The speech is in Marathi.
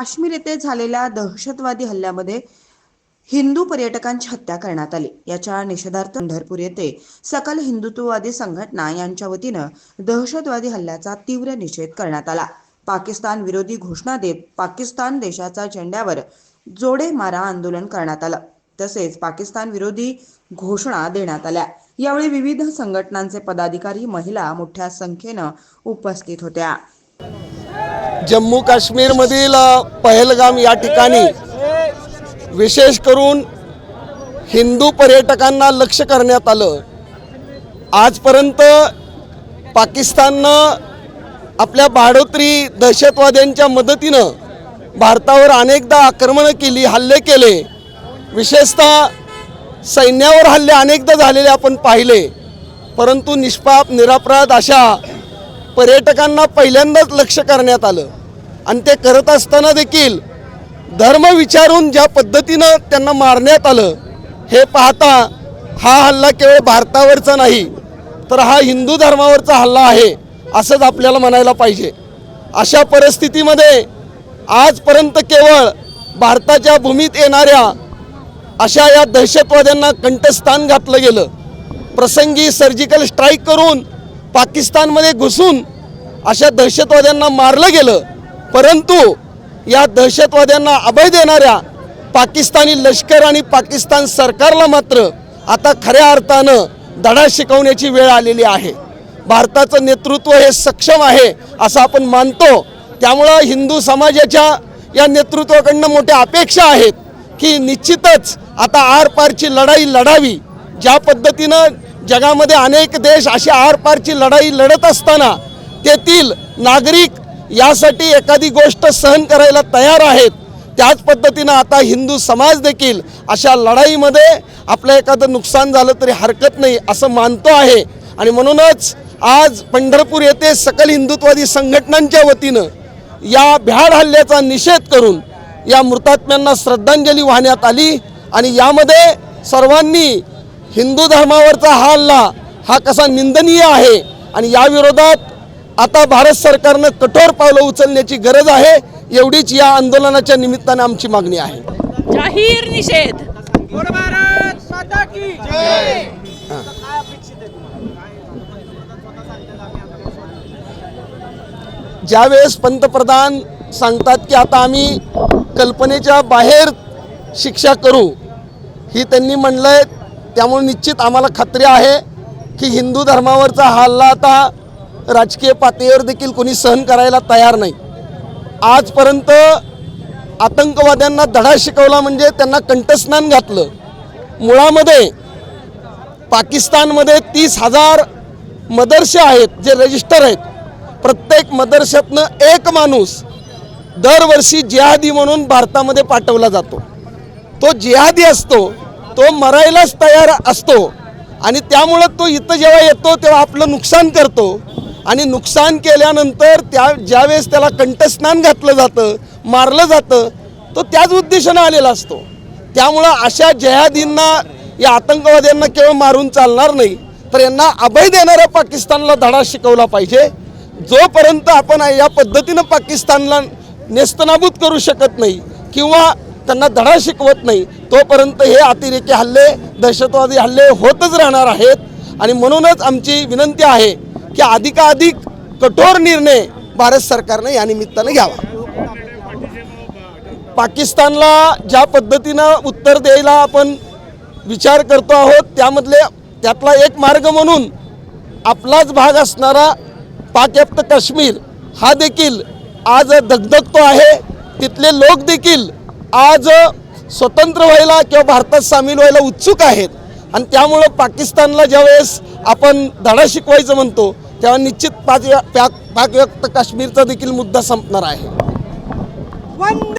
काश्मीर येथे झालेल्या दहशतवादी हल्ल्यामध्ये हिंदू पर्यटकांची हत्या करण्यात आली. याच्या निषेधार्थ पंढरपूर येथे सकल हिंदुत्ववादी संघटना यांच्या वतीनं दहशतवादी हल्ल्याचा तीव्र निषेध करण्यात आला. पाकिस्तान विरोधी घोषणा देत पाकिस्तान देशाच्या झेंड्यावर जोडे मारा आंदोलन करण्यात आलं. तसेच पाकिस्तान विरोधी घोषणा देण्यात आल्या. यावेळी विविध संघटनांचे पदाधिकारी महिला मोठ्या संख्येनं उपस्थित होत्या. जम्मू काश्मीरमधील पहलगाम या ठिकाणी विशेष करून हिंदू पर्यटकांना लक्ष करण्यात आलं. आजपर्यंत पाकिस्ताननं आपल्या भाडोत्री दहशतवाद्यांच्या मदतीनं भारतावर अनेकदा आक्रमणं केली हल्ले केले. विशेषतः सैन्यावर हल्ले अनेकदा झालेले आपण पाहिले. परंतु निष्पाप निरापराध अशा पर्यटकांना पहिल्यांदाच लक्ष करण्यात आलं. आणि ते करत असताना देखील धर्म विचारून ज्या पद्धतीनं त्यांना मारण्यात आलं हे पाहता हा हल्ला केवळ भारतावरचा नाही तर हा हिंदू धर्मावरचा हल्ला आहे असंच आपल्याला म्हणायला पाहिजे. अशा परिस्थितीमध्ये आजपर्यंत केवळ भारताच्या भूमीत येणाऱ्या अशा या दहशतवाद्यांना कंठस्थान घातलं गेलं. प्रसंगी सर्जिकल स्ट्राईक करून पाकिस्तानमध्ये घुसून अशा दहशतवाद्यांना मारलं गेलं. परंतु या दहशतवाद्यांना अभय देणाऱ्या पाकिस्तानी लष्कर आणि पाकिस्तान सरकारला मात्र आता खऱ्या अर्थानं धडा शिकवण्याची वेळ आलेली आहे. भारताचं नेतृत्व हे सक्षम आहे असं आपण मानतो. त्यामुळं हिंदू समाजाच्या या नेतृत्वाकडनं मोठ्या अपेक्षा आहेत की निश्चितच आता आरपारची लढाई लढावी. ज्या पद्धतीनं जगामध्ये अनेक देश अशी आरपारची लढाई लढत असताना तेथील नागरिक यासाठी एखादी गोष्ट सहन करायला तयार आहेत त्याच पद्धतीनं आता हिंदू समाज देखील अशा लढाईमध्ये आपलं एखादं नुकसान झालं तरी हरकत नाही असं मानतो आहे. आणि म्हणूनच आज पंढरपूर येथे सकल हिंदुत्वादी संघटनांच्या वतीनं या भ्याड हल्ल्याचा निषेध करून या मृतात्म्यांना श्रद्धांजली वाहण्यात आली आणि यामध्ये सर्वांनी हिंदू धर्मावरचा हा हल्ला हा कसा निंदनीय आहे आणि याविरोधात आता भारत सरकारनं कठोर पावलं उचलण्याची गरज आहे एवढीच या आंदोलनाच्या निमित्ताने आमची मागणी आहे. जाहीर निषेध. ज्यावेळेस पंतप्रधान सांगतात की आता आम्ही कल्पनेच्या बाहेर शिक्षा करू ही त्यांनी म्हणलं आहे त्यामुळे निश्चित आम्हाला खात्री आहे की हिंदू धर्मावरचा हा हल्ला आता राजकीय पातळीवर देखील कोणी सहन करायला तयार नाही. आजपर्यंत आतंकवाद्यांना धडा शिकवला म्हणजे त्यांना कंठस्नान घातलं. मुळामध्ये पाकिस्तानमध्ये तीस हजार मदरसे आहेत जे रजिस्टर आहेत. प्रत्येक मदरशातनं एक माणूस दरवर्षी जिहादी म्हणून भारतामध्ये पाठवला जातो. तो जिहादी असतो तो मरायलाच तयार असतो आणि त्यामुळं तो इथं जेव्हा येतो तेव्हा आपलं नुकसान करतो. आणि नुकसान केल्यानंतर त्या ज्यावेळेस त्याला कंठस्नान घातलं जातं मारलं जातं तो त्याच उद्देशानं आलेला असतो. त्यामुळं अशा जहादींना या आतंकवाद्यांना केवळ मारून चालणार नाही तर यांना अभय देणाऱ्या पाकिस्तानला धडा शिकवला पाहिजे. जोपर्यंत आपण या पद्धतीनं पाकिस्तानला नेस्तनाबूत करू शकत नाही किंवा त्यांना धडा शिकवत नाही तोपर्यंत हे अतिरेकी हल्ले दहशतवादी हल्ले होतच राहणार आहेत. आणि म्हणूनच आमची विनंती आहे की अधिकाधिक कठोर निर्णय भारत सरकारने या निमित्तानं घ्यावा. पाकिस्तानला ज्या पद्धतीनं उत्तर द्यायला आपण विचार करतो आहोत त्यामधले त्यातला एक मार्ग म्हणून आपलाच भाग असणारा पाकव्याप्त काश्मीर हा देखील आज दगदगतो आहे. तिथले लोक देखील आज स्वतंत्र व्हायला किंवा भारतात सामील व्हायला उत्सुक आहेत. आणि त्यामुळं पाकिस्तानला ज्यावेळेस आपण धडा शिकवायचं म्हणतो तेव्हा निश्चित पाच पाक पाकव्याप्त काश्मीरचा देखील मुद्दा संपणार आहे.